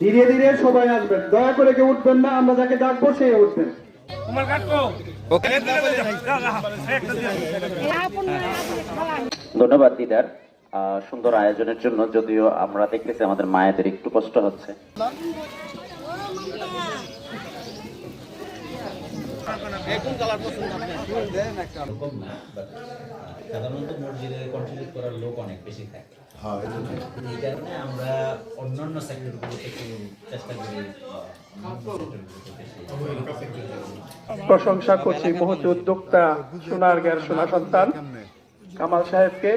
ধীরে ধীরে সবাই আসবেন। দয়া করে কেউ উঠবেন না আমরা যাকে ডাকবো সে উঠবেন। ধন্যবাদ দিদার। আহ, সুন্দর আয়োজনের জন্য যদিও আমরা দেখতেছি আমাদের মায়েদের একটু কষ্ট হচ্ছে। সাধারণত মসজিদে কন্ট্রিবিউট করার লোক অনেক বেশি থাকে। এই কারণে আমরা অন্যান্য সেক্টরগুলোতে একটু চেষ্টা করি বা অন্যান্য সেক্টরগুলোতে বেশি প্রশংসা করছি মহৎ উদ্যোক্তা সোনার জ্ঞান সোনা সন্তান কামাল সাহেবকে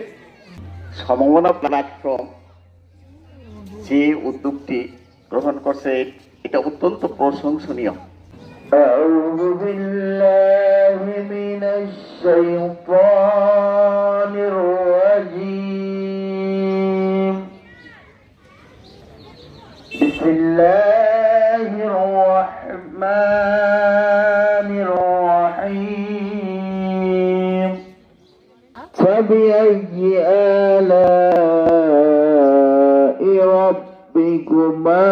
সমমনা প্ল্যাটফর্ম যে উদ্যোগটি গ্রহণ করছে এটা অত্যন্ত প্রশংসনীয় أعوذ بالله من الشيطان الرجيم الله الرحمن الرحيم فبأي آلاء ربكما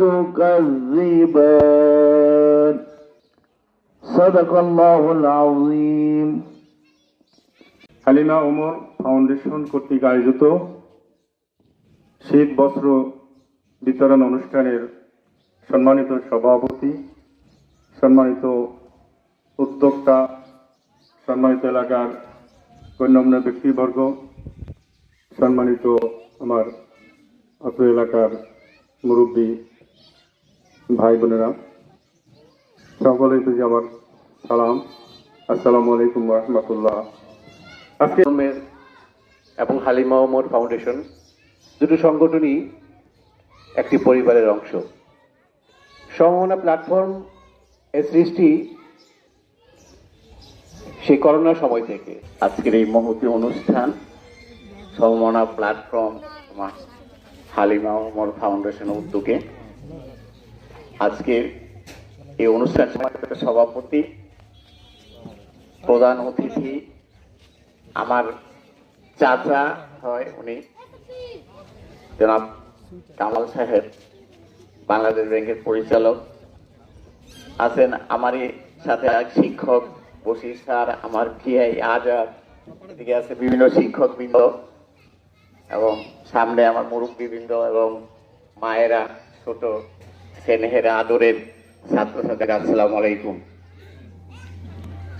تكذبان صدق الله العظيم হালিমা ওমর ফাউন্ডেশন কর্তৃক আয়োজিত শীত বস্ত্র বিতরণ অনুষ্ঠানের সম্মানিত সভাপতি, সম্মানিত উদ্যোক্তা, সম্মানিত এলাকার গণ্যমান্য ব্যক্তিবর্গ, সম্মানিত আমার অত্র এলাকার মুরব্বী ভাই বোনেরা সকলেই তুই আমার সালাম। আসসালামু আলাইকুম রহমতুল্লাহ। আজকে এবং হালিমা ওমর ফাউন্ডেশন দুটো সংগঠনই একটি পরিবারের অংশ। সম্ভাবনা প্ল্যাটফর্ম এর সৃষ্টি সেই করোনা সময় থেকে। আজকের এই মহতি অনুষ্ঠান সম্ভাবনা প্ল্যাটফর্ম হালিমা ওমর ফাউন্ডেশন উদ্যোগে। আজকের এই অনুষ্ঠান সভাপতি, প্রধান অতিথি আমার চাচা হয় উনি। জনাব কামাল সাহেব, বাংলাদেশ ব্যাংকের পরিচালক আছেন আমারই সাথে এক শিক্ষক বসির স্যার, আমার পিআই আজাদ। এদিকে আছে বিভিন্ন শিক্ষক বৃন্দ এবং সামনে আমার মুরব্বীবৃন্দ এবং মায়েরা, ছোট স্নেহের আদরের ছাত্রছাত্রীরা, আসসালাম আলাইকুম।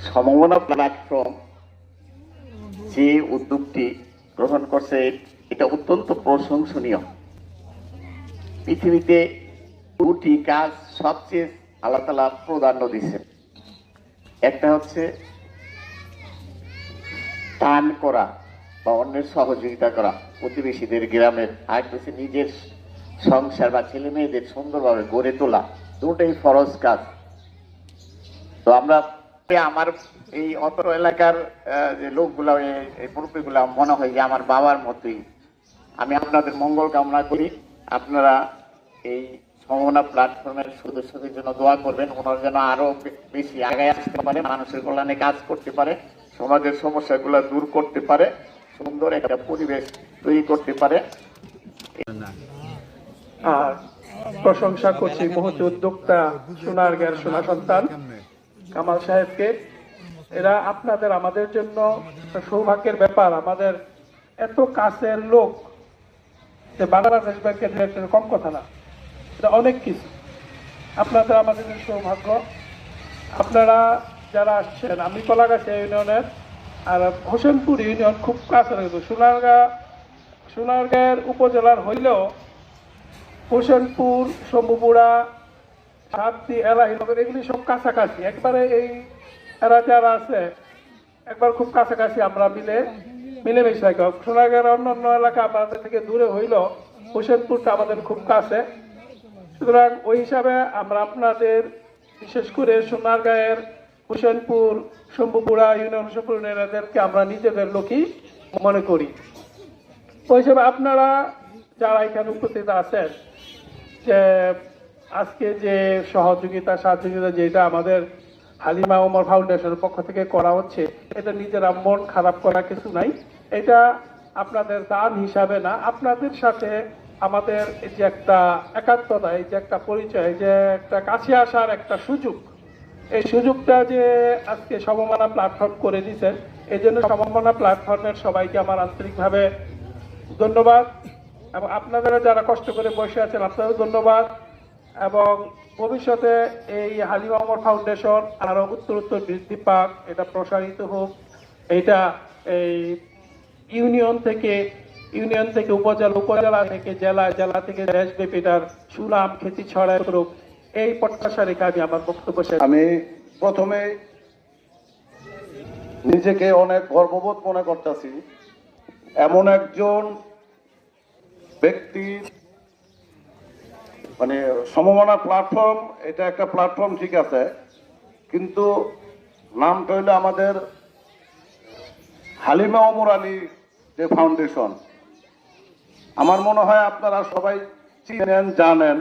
সমমনা প্ল্যাটফর্ম যে উদ্যোগটি গ্রহণ করছে, এটা অত্যন্ত প্রশংসনীয়। পৃথিবীতে দুটি কাজ সবচেয়ে আল্লাহ তালা প্রাধান্য দিচ্ছেন একটা হচ্ছে দান করা বা অন্যের সহযোগিতা করা। প্রতিবেশীদের গ্রামের আর হচ্ছে নিজের সংসার বা ছেলে মেয়েদের সুন্দরভাবে গড়ে তোলা। দুটোই ফরজ কাজ। তো আমরা আমার এই অত এলাকার যে লোকগুলা এই- মুরব্বীগুলা মনে হয় যে আমার বাবার মতোই। আমি আপনাদের মঙ্গল কামনা করি। আপনারা এই সমনা প্ল্যাটফর্মের সদস্যদের জন্য দোয়া করবেন। ওনারা যেন আরও বেশি আগায় আসতে পারে, মানুষের কল্যাণে কাজ করতে পারে, সমাজের সমস্যাগুলো দূর করতে পারে, সুন্দর একটা পরিবেশ তৈরি করতে পারে। আর প্রশংসা করছি মহৎ উদ্যোক্তা সোনার জ্ঞান, সোনা সন্তান কামাল সাহেবকে। এরা আপনাদের, আমাদের জন্য সৌভাগ্যের ব্যাপার। আমাদের এত কাছের লোক যে বাংলাদেশ ব্যাংকের ডিরেক্টর কম কথা না। এটা অনেক কিছু। আপনাদের আমাদের সৌভাগ্য, আপনারা যারা আসছেন, আমি কলাগাছা ইউনিয়নের আর হোসেনপুর ইউনিয়ন খুব কাছে রয়েছে সোনারগাঁ, সোনারগাঁয়ের উপজেলার হইলেও হোসেনপুর, শম্ভুপুরা সাতটি এলাহিনগর, এগুলি সব কাছাকাছি। একবারে এই এরা যারা আছে, একবার খুব কাছাকাছি আমরা মিলে মিলেমিশে থাকি সোনারগাঁয়ের অন্য অন্য এলাকা আমাদের থেকে দূরে হইলেও হোসেনপুরটা আমাদের খুব কাছে। সুতরাং ওই হিসাবে আমরা আপনাদের, বিশেষ করে সোনারগাঁয়ের হোসেনপুর, শম্ভুপুরা, ইউনিয়ন হোসেনপুর এনাদেরকে আমরা নিজেদের লোকই মনে করি। ওই হিসাবে আপনারা যারা এখানে উপস্থিত আছেন, যে আজকে যে সহযোগিতা সহযোগিতা যেটা আমাদের হালিমা ওমর ফাউন্ডেশনের পক্ষ থেকে করা হচ্ছে, এটা নিজেরা মন খারাপ করা কিছু নাই। এটা আপনাদের দান হিসাবে না, আপনাদের সাথে আমাদের এই যে একটা একাত্মতা, এই যে একটা পরিচয় যে একটা কাছে আসার একটা সুযোগ। এই সুযোগটা যে আজকে সমমানা প্ল্যাটফর্ম করে দিয়েছেন এই জন্য সমমানা প্ল্যাটফর্মের সবাইকে আমার আন্তরিকভাবে ধন্যবাদ। এবং আপনারা যারা কষ্ট করে বসে আছেন আপনাদেরও ধন্যবাদ। এবং ভবিষ্যতে এই হালিম আমর ফাউন্ডেশন আরও উত্তর উত্তর বৃদ্ধি পাক, এটা প্রসারিত হোক। এটা এই ইউনিয়ন থেকে ইউনিয়ন থেকে উপজেলা উপজেলা থেকে জেলা জেলা থেকে দেশব্যাপী এটার সুনাম খ্যাতি ছড়ায় করুক এই প্রত্যাশা রেখে আমি আমার বক্তব্য আমি প্রথমে নিজেকে অনেক গর্ববোধ মনে করতেছি। এমন একজন ব্যক্তি মানে সমমনা প্ল্যাটফর্ম এটা একটা প্ল্যাটফর্ম ঠিক আছে, কিন্তু নামটা হইল আমাদের হালিমা ওমর আলী যে ফাউন্ডেশন আমার মনে হয় আপনারা সবাই চিনেন, জানেন,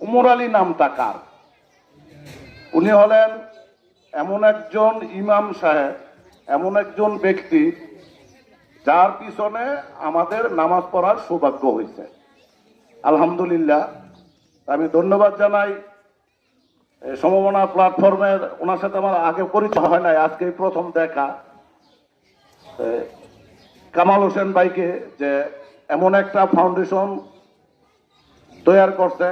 উমর আলী নামটা কার? উনি হলেন এমন একজন ইমাম সাহেব, এমন একজন ব্যক্তি যার পিছনে আমাদের নামাজ পড়ার সৌভাগ্য হয়েছে। আলহামদুলিল্লাহ, আমি ধন্যবাদ জানাই। সমমনা প্ল্যাটফর্মের ওনার সাথে আমার আগে পরিচয় হয় নাই আজকে প্রথম দেখা। কামাল হোসেন ভাইকে যে এমন একটা ফাউন্ডেশন তৈরি করছে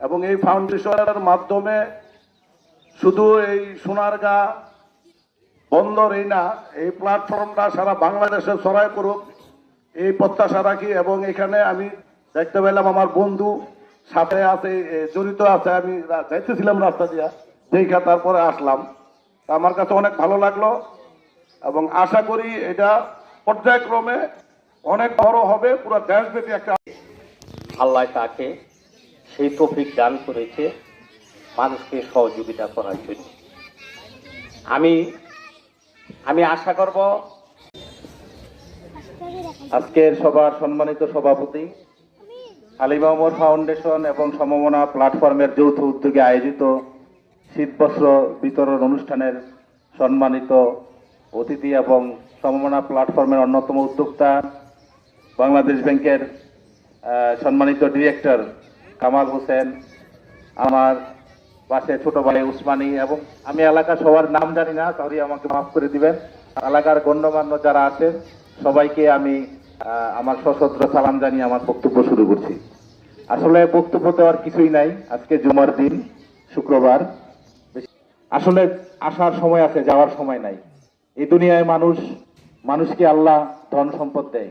এবং এই ফাউন্ডেশনের মাধ্যমে শুধু এই সোনারগা বন্দর এই না, এই প্ল্যাটফর্মটা সারা বাংলাদেশে ছড়াই করুক এই প্রত্যাশা রাখি এবং এখানে আমি দেখতে পেলাম আমার বন্ধু সাথে আছে জড়িত আছে, আমি যাইতেছিলাম রাস্তা দিয়া, দেখা তারপরে আসলাম। আমার কাছে অনেক ভালো লাগল এবং আশা করি এটা পর্যায়ক্রমে অনেক বড় হবে, পুরো দেশব্যাপী একটা আল্লাহ তাকে সেই তৌফিক দান করেছে মানুষকে সহযোগিতা করার জন্য। আমি আমি আশা করব আজকের সবার সম্মানিত সভাপতি আলিমা ওমর ফাউন্ডেশন এবং সমমনা প্ল্যাটফর্মের যৌথ উদ্যোগে আয়োজিত শীতবস্ত্র বিতরণ অনুষ্ঠানের সম্মানিত অতিথি এবং সমমনা প্ল্যাটফর্মের অন্যতম উদ্যোক্তা বাংলাদেশ ব্যাংকের সম্মানিত ডিরেক্টর কামাল হোসেন, আমার পাশে ছোট ভাই উসমানী এবং আমি এলাকা সবার নাম জানি না, সরি, আমাকে মাফ করে দিবেন। এলাকার গণ্যমান্য যারা আছেন সবাইকে আমি আমার সশস্ত্র সালাম জানিয়ে আমার বক্তব্য শুরু করছি। আসলে বক্তব্য দেওয়ার কিছুই নাই, আজকে জুমার দিন, শুক্রবার। আসলে আসার সময় আছে, যাওয়ার সময় নাই। এই দুনিয়ায় মানুষ মানুষকে আল্লাহ ধন সম্পদ দেয়।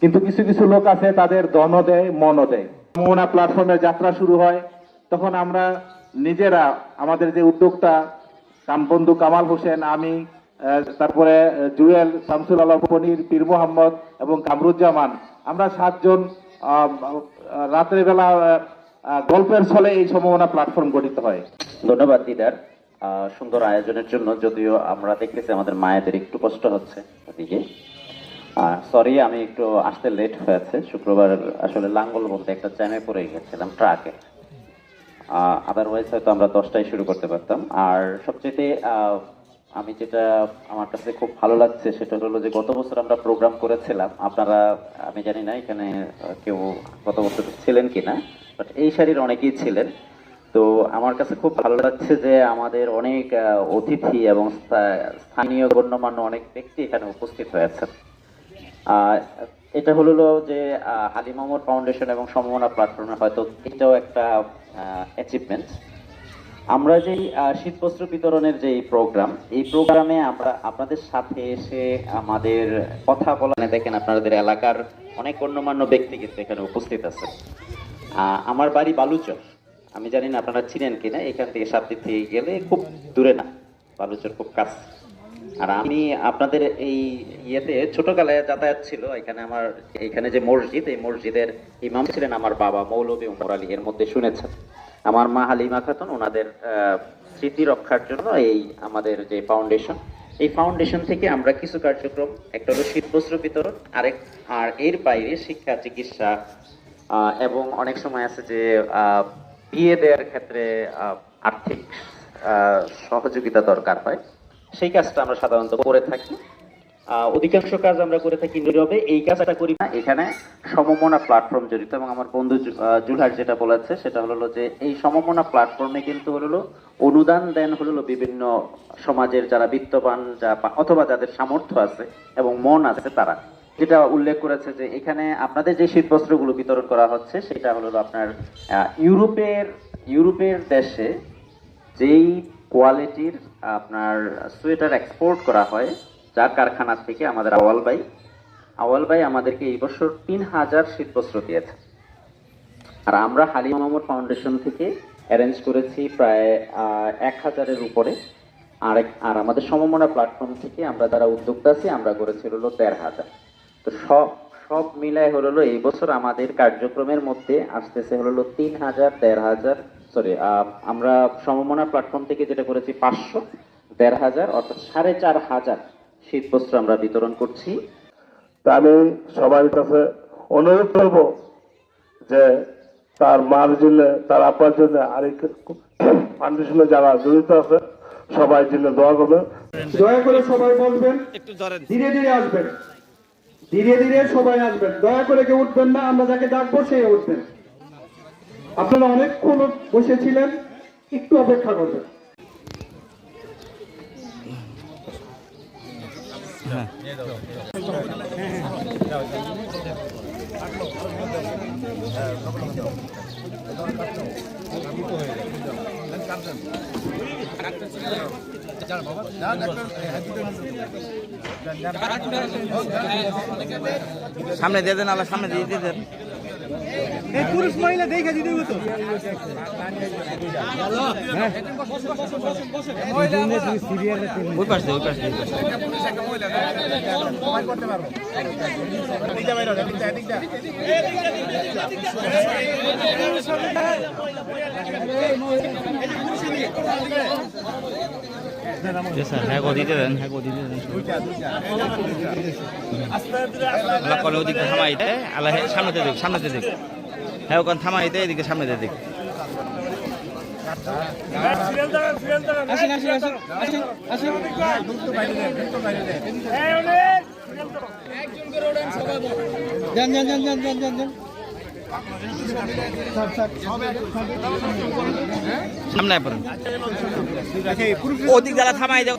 কিন্তু কিছু কিছু লোক আছে তাদের ধনও দেয় মনও দেয়। মোহনা প্ল্যাটফর্মের যাত্রা শুরু হয় তখন আমরা নিজেরা আমাদের যে উদ্যোক্তা বন্ধু কামাল হোসেন আমি তারপরে জুয়েল শামসুল আলম পনির পীর মোহাম্মদ এবং কামরুজ্জামান আমরা সাতজন আহ, আহ, রাত্রের বেলা আহ, আহ, গল্পের ছলে এই সম্ভাবনা প্ল্যাটফর্ম গঠিত হয়। ধন্যবাদ দিদার। সুন্দর আয়োজনের জন্য যদিও আমরা দেখতেছি আমাদের মায়েদের একটু কষ্ট হচ্ছে ওদিকে সরি আমি একটু আসতে লেট হয়েছে শুক্রবার আসলে লাঙ্গল বলতে একটা জ্যামে পড়ে গেছিলাম ট্রাকে। আদারওয়াইজ হয়তো আমরা দশটায় শুরু করতে পারতাম। আর সবচেয়ে আমি যেটা আমার কাছে খুব ভালো লাগছে সেটা হলো যে গত বছর আমরা প্রোগ্রাম করেছিলাম। আপনারা, আমি জানি না এখানে কেউ গত বছর ছিলেন কিনা বাট এই শাড়ির অনেকেই ছিলেন। তো আমার কাছে খুব ভালো লাগছে যে আমাদের অনেক অতিথি এবং স্থানীয় গণ্যমান্য অনেক ব্যক্তি এখানে উপস্থিত হয়েছেন। আহ, এটা হলো যে হালিম ফাউন্ডেশন এবং সম্ভাবনা প্ল্যাটফর্মে হয়তো এটাও একটা অ্যাচিভমেন্ট আমরা যেই শীতবস্ত্র বিতরণের যে প্রোগ্রাম এই প্রোগ্রামে আমরা আপনাদের সাথে এসে আমাদের কথা বলা দেখেন আপনাদের এলাকার অনেক গণ্যমান্য ব্যক্তি কিন্তু এখানে উপস্থিত আছে আমার বাড়ি বালুচর। আমি জানি না আপনারা চিনেন কিনা, এখান থেকে সাতটি থেকে গেলে খুব দূরে না, বালুচর খুব কাছে। আর আমি আপনাদের এই ইয়েতে ছোটকালে যাতায়াত ছিল, এখানে আমার, এখানে যে মসজিদ, এই মসজিদের ইমাম ছিলেন আমার বাবা মৌলভী উমর আলী, এর মধ্যে শুনেছেন। আমার মা হালিমা খাতুন, ওনাদের স্মৃতি রক্ষার জন্য এই আমাদের যে ফাউন্ডেশন, এই ফাউন্ডেশন থেকে আমরা কিছু কার্যক্রম, একটা হলো শীতবস্ত্র বিতরণ, আরেক, আর এর বাইরে শিক্ষা, চিকিৎসা এবং অনেক সময় আছে যে বিয়ে দেওয়ার ক্ষেত্রে আর্থিক সহযোগিতা দরকার হয়। সেই কাজটা আমরা সাধারণত করে থাকি। অধিকাংশ কাজ আমরা করে থাকি নীরবে। এই কাজটা করি না। এখানে সমমনা প্ল্যাটফর্ম জড়িত এবং আমার বন্ধু জুলহার যেটা বলেছে, সেটা হলো যে এই সমমনা প্ল্যাটফর্মে কিন্তু হলো অনুদান দেন হলো বিভিন্ন সমাজের যারা বিত্তবান যা অথবা যাদের সামর্থ্য আছে এবং মন আছে তারা। যেটা উল্লেখ করেছে যে এখানে আপনাদের যে শীতবস্ত্রগুলো বিতরণ করা হচ্ছে, সেটা হলো আপনার ইউরোপের ইউরোপের দেশে যেই কোয়ালিটির আপনার সোয়েটার এক্সপোর্ট করা হয়, যার কারখানা থেকে আমাদের আওয়াল ভাই আওয়াল ভাই আমাদেরকে এই বছর তিন হাজার শীতবস্ত্র দিয়েছে। আর আমরা হালিম ফাউন্ডেশন থেকে অ্যারেঞ্জ করেছি প্রায় এক হাজারের উপরে। আর আর আমাদের সমমনা প্ল্যাটফর্ম থেকে আমরা যারা উদ্যোক্তা আছি, আমরা করেছি হলো দেড় হাজার। তো সব সব মিলাই হলো এই বছর আমাদের কার্যক্রমের মধ্যে আসতেছে হলো তিন হাজার দেড় হাজার সরি আমরা সমমনা প্ল্যাটফর্ম থেকে যেটা করেছি পাঁচশো দেড় হাজার অর্থাৎ সাড়ে চার হাজার শীতবস্ত্র আমরা বিতরণ করছি। তা আমি সবার কাছে অনুরোধ করব যে তার মার জন্য তার আপার জন্য আরেক ফাউন্ডেশনে যারা জড়িত আছে সবাই জন্য দোয়া করবে দয়া করে সবাই বলবেন ধীরে ধীরে আসবেন। ধীরে ধীরে সবাই আসবেন দয়া করে কেউ উঠবেন না, আমরা যাকে ডাকবো সেই উঠবেন। আপনারা অনেকক্ষণ বসেছিলেন, একটু অপেক্ষা করবেন। সামনে দিয়ে দেন আল্লাহ সামনে দিয়ে দেন ওই পাশ দিয়ে ওই পাশ দিয়ে ওই পাশ. হ্যাঁ গো দিতে দেন হ্যাঁ গো দিতে দেন আল্লাহ কলে ওদিকে থামাই দেয় আল্লাহ সামনেতে দেখ সামনেতে দেখ হ্যাঁ ওখানে থামাই এদিকে সামনেতে সামনে পড়েন ওদিক জ্বালা থামাই দাও।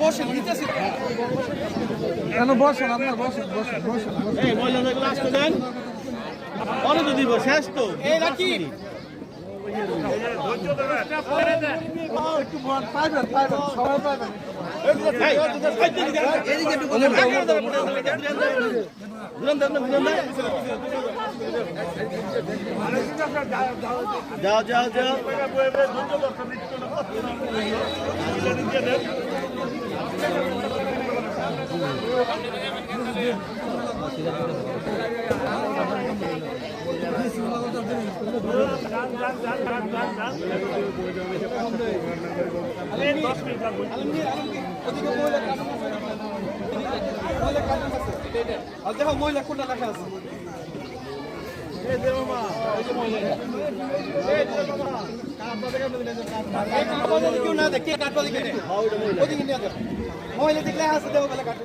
বসেন দিতেছি কেন বসেন আপনার বসেন বসেন বসেন বসেন অনেক দিব শেষ তো। যাও যাও যাও। দেখো মহিলা কোনটা লেখা আছে মহিলা দেখলে আছে দেবো কাটবে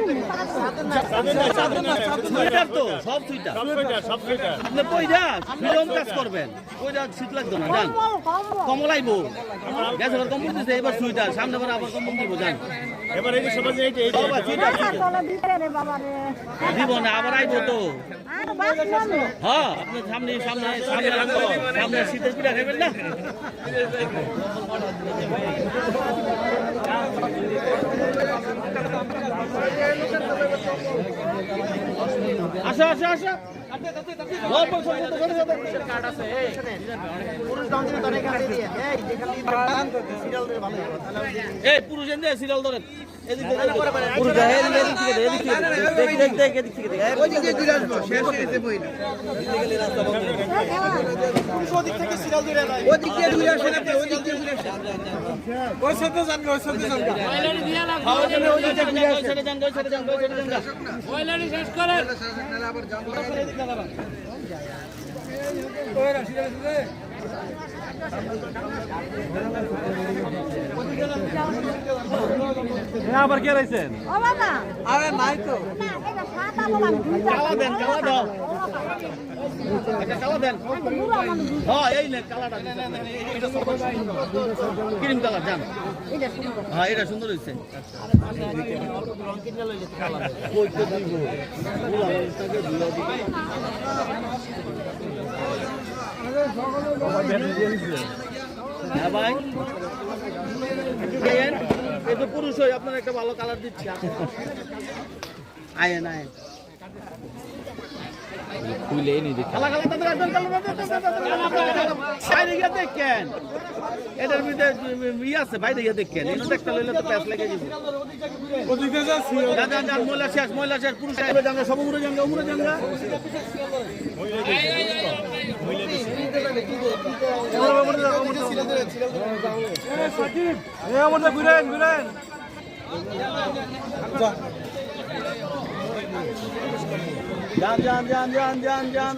সুইটার তো কাজ করবেন কইরা শীত লাগতো না জান কমল আইবো গ্যাস এবার সামনে বার আবার কম্বল এবার এই এই দিব না আবার আইবো তো হ্যাঁ সামনে সামনে সামনে সামনে শীতের পিঠা খাবেন না আসো আসো আসো। পুরুষ সিরিয়াল ধরেন। এদিক থেকে ওই ওদিক থেকে সিরিয়াল ধরে নাই ওদিক দিয়ে ঘুরে আসেন আপনি ওদিক দিয়ে ঘুরে আসেন ওই সাথে যান ওই সাথে যান দিয়া যাবে ওই সাথে ঘুরে আসেন যান ওই সাথে যান ওই সাথে যান ওই লাড়ি শেষ করেন আবার কে রয়েছেন ও বাবা। আরে নাই তো। দেন দাও। দেন। হ্যাঁ এই নে কালাটা ক্রিম কালার জান। এটা সুন্দর। হ্যাঁ এটা সুন্দর হয়েছে হ্যাঁ ভাই। দেখেন, এই তো পুরুষ হয়ে আপনার একটা ভালো কালার দিচ্ছি। আয়েন আয়েন। তাদের একদম কালা বাইরে গিয়ে দেখেন। এটার ভিতরে ই আছে বাইরে গিয়ে দেখেন। এটা দেখতে লইলে তো প্যাস লেগে যাবে। যান, মহিলা শেষ মহিলা শেষ পুরুষ জাঙ্গা সব উড়ে জাঙ্গা উড়ে জাঙ্গা যান যান যান যান যান যান।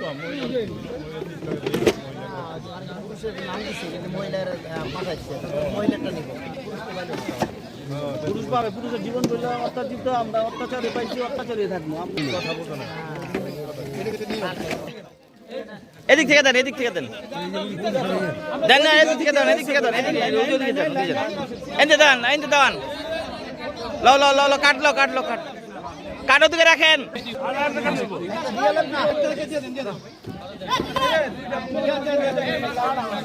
পুরুষ পাবে পুরুষের জীবন বললে অত্যাচিত আমরা অত্যাচারে পাইছি অত্যাচারে থাকব। আপনি এদিক থেকে দেন এদিক থেকে দেন। দেন না এদিক থেকে দেন এদিক থেকে দেন এদিক ওদিকে দেন ওদিকে দেন এনতে দেন। এনতে দেন লো লো লো লো কাটলো কাটলো কাটো দিকে রাখেন।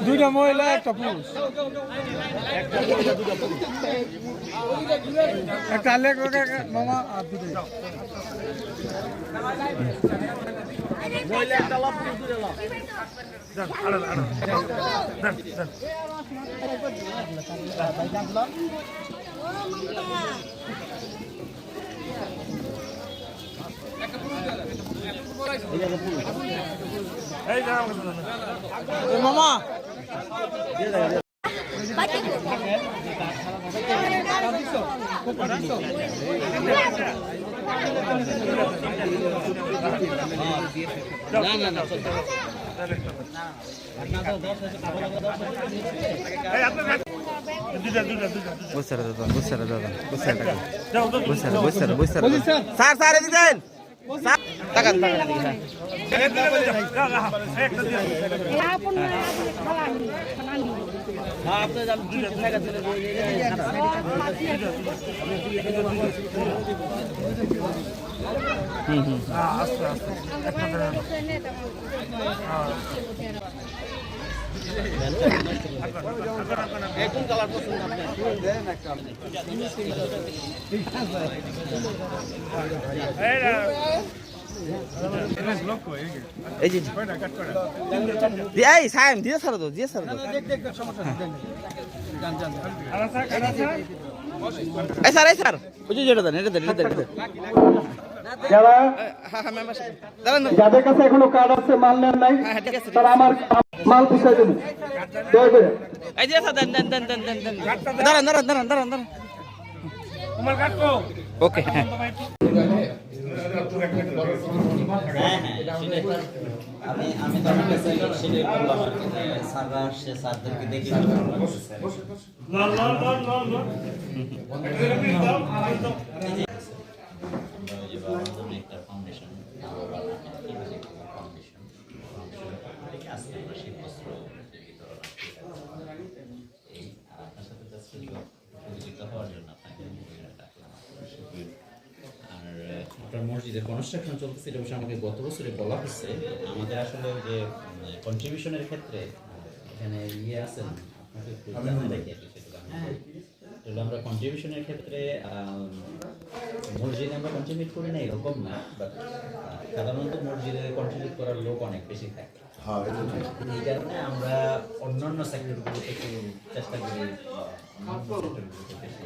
দুইটা মহিলা একটা পুরুষ। একটা আলেক মামা আর দুটোই মহিলা একটা লাভ দূরে লাভ মামা না না না বুঝছারে দাদা বুঝছারে দাদা বুঝছারে টাকা বুঝছারে বুঝছারে বুঝছারে স্যার স্যার এদিকে দেন হুম আস্তে টাকা এই যে এই সাইম দিয়ে স্যার তো দিয়ে স্যার এই স্যার এই স্যার। ওই যে এটা দেন এটা দেন এটা দেন। যারা মেম্বারশিপ দাঁড়ান না। যাদের কাছে এখনও কার্ড আছে মাল নেন নাই হ্যাঁ হ্যাঁ তারা আমার মাল পুষাই দেবেন দয়া করে। এই যে স্যার দেন দেন দেন দেন দেন দেন। দাঁড়ান দাঁড়ান দাঁড়ান দাঁড়ান দাঁড়ান। ওকে। সেটাই আমি আমি তো কাছে সেটাই বললাম আর কি স্যাররা আসছে স্যারদেরকে দেখে ওই যে বাবার জন্য একটা ফাউন্ডেশন ফাউন্ডেশন থেকে আজকে আমরা শীত বস্ত্র বিতরণ এই আর আপনার সাথে জাস্ট পরিচিত হওয়ার জন্য আপনাকে ডাকলাম আর মসজিদের কনস্ট্রাকশন চলতেছে এটা অবশ্য আমাকে গত বছরে বলা হচ্ছে আমাদের আসলে যে কন্ট্রিবিউশনের ক্ষেত্রে এখানে ইয়ে আছেন আপনাকে একটু জানিয়ে রাখি আর কি সেগুলো আমি আমরা কন্ট্রিবিউশনের ক্ষেত্রে মসজিদে আমরা কন্ট্রিবিউট করি না এরকম না বাট সাধারণত মসজিদে কন্ট্রিবিউট করার লোক অনেক বেশি থাকে। এই কারণে আমরা অন্যান্য সেক্টরগুলোতে একটু চেষ্টা করি সেক্টরগুলোতে বেশি।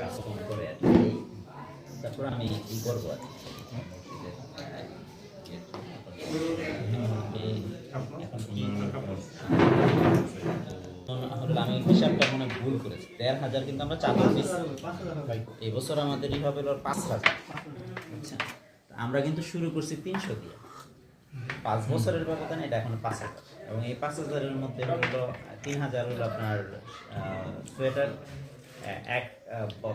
কাজ করে আর কি। তারপর আমি ই করব আর আমি হিসাবটা মনে ভুল করেছি। দেড় হাজার কিন্তু আমরা দিচ্ছি এই বছর আমাদের ই হবে পাঁচ হাজার। বুঝছেন? আমরা কিন্তু শুরু করছি তিনশো দিয়ে। পাঁচ বছরের ব্যবধানে এটা এখন পাঁচ হাজার। এবং এই পাঁচ হাজারের মধ্যে হলো তিন হাজার হলো আপনার সোয়েটার এক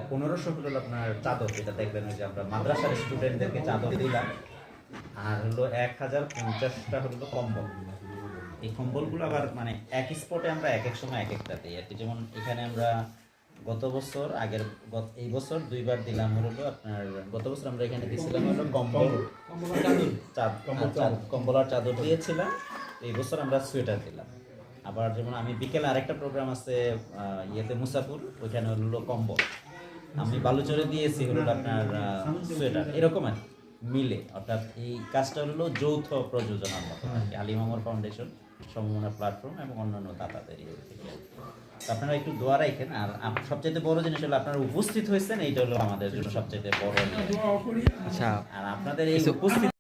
পনেরোশো হলো আপনার চাদর যেটা দেখবেন ওই যে আমরা মাদ্রাসার স্টুডেন্টদেরকে চাদর দিলাম। আর হলো এক হাজার পঞ্চাশটা হলো কম্বল। এই কম্বলগুলো আবার মানে এক স্পটে আমরা এক এক সময় এক একটা দিই। আর কি যেমন এখানে আমরা গত বছর আগের এই বছর দুইবার দিলাম হলো আপনার গত বছর আমরা এখানে দিয়েছিলাম হলো কম্বল কম্বল আর চাদর দিয়েছিলাম। এই বছর আমরা সোয়েটার দিলাম। আবার যেমন আমি বিকেলে আরেকটা প্রোগ্রাম আছে ইয়েতে মুসাপুর ওইখানে হলো কম্বল। আমি বালুচরে দিয়েছি হলো আপনার সোয়েটার। এরকম আর মিলে। অর্থাৎ এই কাজটা হলো যৌথ প্রযোজনার মতো আর কি। আলিমামর ফাউন্ডেশন সমমনা প্ল্যাটফর্ম এবং অন্যান্য দাতাদের ইয়ে থেকে আপনারা একটু দোয়া রাখেন আর সবচেয়ে বড় জিনিস হলো আপনারা উপস্থিত হয়েছেন এইটা হলো আমাদের জন্য সবচেয়ে বড় ইয়ে। আচ্ছা। আর আপনাদের এই উপস্থিত